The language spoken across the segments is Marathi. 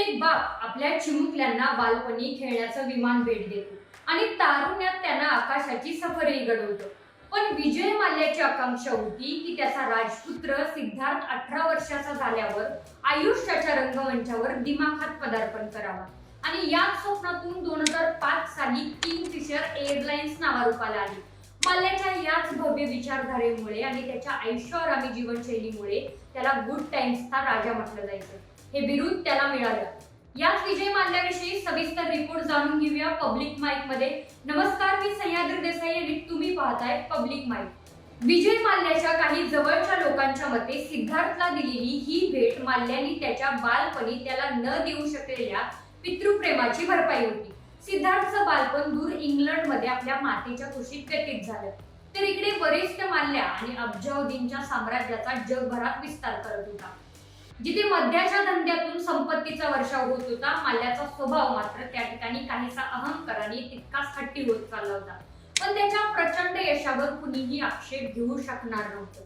प्रत्येक बाप आपल्या चिमुकल्यांना बालपणी खेळण्याचं विमान भेट देतो. आणि तारुण्यात त्यांना आकाशाची सफरही घडवतो. पण विजय माल्याची आकांक्षा होती की त्याचा राजपुत्र सिद्धार्थ अठरा वर्षाचा झाल्यावर आयुष्याच्या रंगमंचावर दिमाखात पदार्पण करावा. आणि याच स्वप्नातून दोन हजार पाच साली किंगफिशर एअरलाइन्स नावारूपाला आली. माल्याच्या याच भव्य विचारधारेमुळे आणि त्याच्या ऐषारामी जीवनशैलीमुळे त्याला गुड टाइम्सचा राजा म्हटलं जायचं. हे बिरुद त्याला मिळालं. याच विजय माल्याविषयी सविस्तर रिपोर्ट जाणून घेऊया पब्लिक माईकमध्ये. नमस्कार मी सह्याद्री देसाई आणि तुम्ही पाहताय पब्लिक माईक विजय माल्याच्या काही जवळच्या लोकांच्या मते सिद्धार्थला दिलेली ही भेट माल्याने त्याच्या बालपणी त्याला न देऊ शकलेल्या पितृप्रेमाची भरपाई होती. सिद्धार्थचं बालपण दूर इंग्लंडमध्ये आपल्या मातेच्या कुशीत व्यतीत झालं. तर इकडे वरिष्ठ माल्या आणि अब्जाउद्दीनच्या साम्राज्याचा जगभरात विस्तार करत होता. जिथे मद्याच्या धंद्यातून संपत्तीचा वर्षाव होत होता माल्याचा स्वभाव मात्र त्या ठिकाणी काहीसा अहंकाराने तितकाच हट्टी होत चालला होता. पण त्याच्या प्रचंड यशावर कुणीही आक्षेप घेऊ शकणार नव्हतं.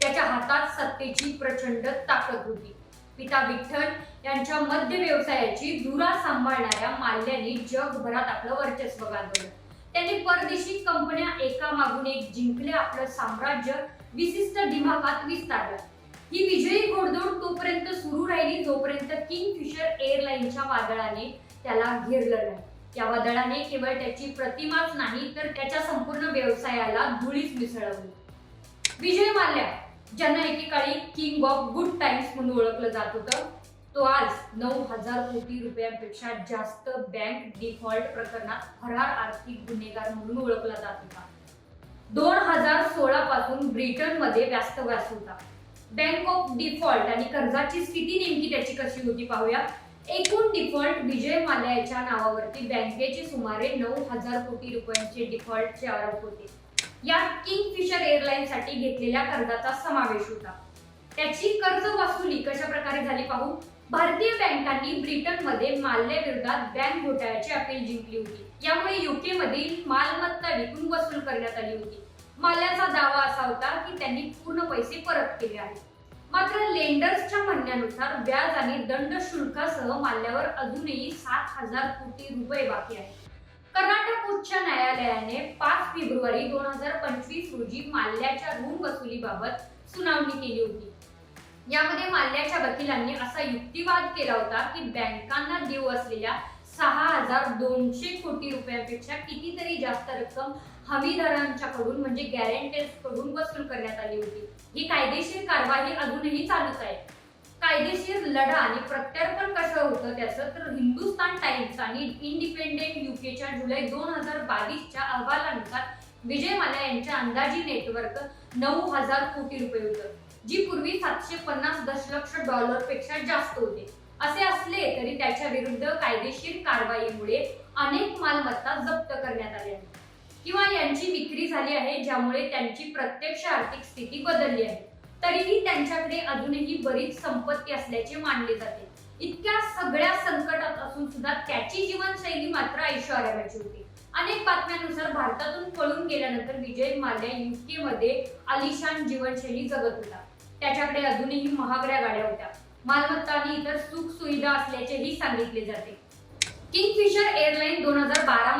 त्याच्या हातात सत्तेची प्रचंड ताकद होती. पिता विठ्ठल यांच्या मद्य व्यवसायाची धुरा सांभाळणाऱ्या माल्याने जगभरात आपलं वर्चस्व गाजवलं. त्यांनी परदेशी कंपन्या एका मागून एक जिंकले आपलं साम्राज्य विशिष्ट दिमागात विस्तारलं. ही विजयी घोडदौड तोपर्यंत सुरू राहिली जोपर्यंत किंगफिशर एअरलाईनच्या वादळाने त्याला घेरलं नाही. या वादळाने केवळ त्याची प्रतिमाच नाही तर त्याच्या संपूर्ण व्यवसायाला धुळीच मिसळवली. विजय माल्या ज्यांना एकेकाळी किंग ऑफ गुड टाइम्स म्हणून ओळखलं जात होतं तो आज नऊ हजार कोटी रुपयांपेक्षा जास्त बँक डिफॉल्ट प्रकरणात फरार आर्थिक गुन्हेगार म्हणून ओळखला जात होता. दोन हजार सोळा पासून ब्रिटनमध्ये व्यास्तव्यास होता. बँक ऑफ डिफॉल्ट आणि कर्जाची स्थिती नेमकी त्याची कशी होती पाहूया. एकूण डिफॉल्ट विजय माल्याच्या नावावरती बँकेचे सुमारे नऊ हजार कोटी रुपयांचे डिफॉल्टचे आरोप होते. यात किंगफिशर एअरलाइनसाठी घेतलेल्या कर्जाचा समावेश होता. त्याची कर्ज वसुली कशा प्रकारे झाली पाहू? भारतीय बँकांनी ब्रिटनमध्ये माल्या विरोधात बँक घोटाळ्याची अपील जिंकली होती. यामुळे युके मधील मालमत्ता विकून वसूल करण्यात आली होती. माल्याचा दावा असा होता की त्यांनी पूर्ण पैसे परत केले आहेत. मात्र लेंडर्सच्या म्हणण्यानुसार व्याज आणि दंड शुल्कासह माल्यावर अजूनही सात हजार कोटी रुपये बाकी आहेत. कर्नाटक उच्च न्यायालयाने पाच फेब्रुवारी दोन हजार पंचवीस रोजी माल्याच्या ऋण वसुलीबाबत सुनावणी केली होती. यामध्ये माल्याच्या वकिलांनी असा युक्तिवाद केला होता की बँकांना देऊ असलेल्या सहा हजार दोनशे कोटी रुपयांपेक्षा कितीतरी जास्त रक्कम हमीदारांच्याकडून म्हणजे गॅरेंटर्सकडून वसूल करण्यात आली होती. ही कायदेशीर कारवाई अजूनही चालूच आहे. कायदेशीर लढा आणि प्रत्यार्पण कसं होतं त्याचं तर हिंदुस्तान टाइम्स आणि इंडिपेंडेंट युकेच्या जुलै दोन हजार बावीसच्या अहवालानुसार विजय माल्या यांच्या अंदाजी नेटवर्क नऊ हजार कोटी रुपये होतं जी पूर्वी सातशे पन्नास दशलक्ष डॉलरपेक्षा जास्त होते. असे असले तरी त्याच्या विरुद्ध कायदेशीर कारवाईमुळे अनेक मालमत्ता जप्त करण्यात आल्या आहेत. किंवा यांची विक्री झाली आहे ज्यामुळे त्यांची प्रत्यक्ष आर्थिक स्थिती बदलली आहे. तरीही त्यांच्याकडे अजूनही बरीच संपत्ती असल्याचे मानले जाते. इतक्या सगळ्या संकटात असून सुद्धा त्याची जीवनशैली मात्र ऐश्वर्याची होती. अनेक बातम्यांनुसार भारतातून पळून गेल्यानंतर विजय माल्या युके मध्ये आलिशान जीवनशैली जगत होता. त्याच्याकडे अजूनही महागड्या गाड्या होत्या. मालमत्ता आणि इतर सुख सुविधा असल्याचेही सांगितले जाते. किंगफिशर एअरलाईन दोन हजार बारा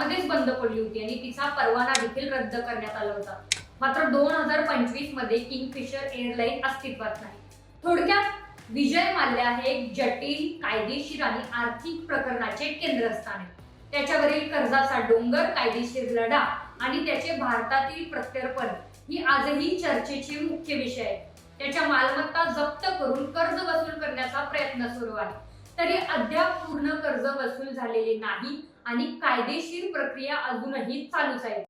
बंद पडली होती आणि तिचा परवाना देखील रद्द करण्यात आला होता. मात्र दोन हजार पंचवीसमध्ये किंगफिशर एअरलाईन अस्तित्वात नाही. थोडक्यात विजय माल्या हे एक जटिल कायदेशीर आणि आर्थिक प्रकरणाचे केंद्रस्थान आहे. त्याच्यावरील कर्जाचा डोंगर कायदेशीर लढा आणि त्याचे भारतातील प्रत्यर्पण ही आजही चर्चेचे मुख्य विषय आहे. त्याच्या मालमत्ता जप्त करून कर्ज वसूल करण्याचा प्रयत्न सुरू आहे. तरी अद्याप पूर्ण कर्ज वसूल झालेले नाही आणि कायदेशीर प्रक्रिया अजूनही चालूच आहे.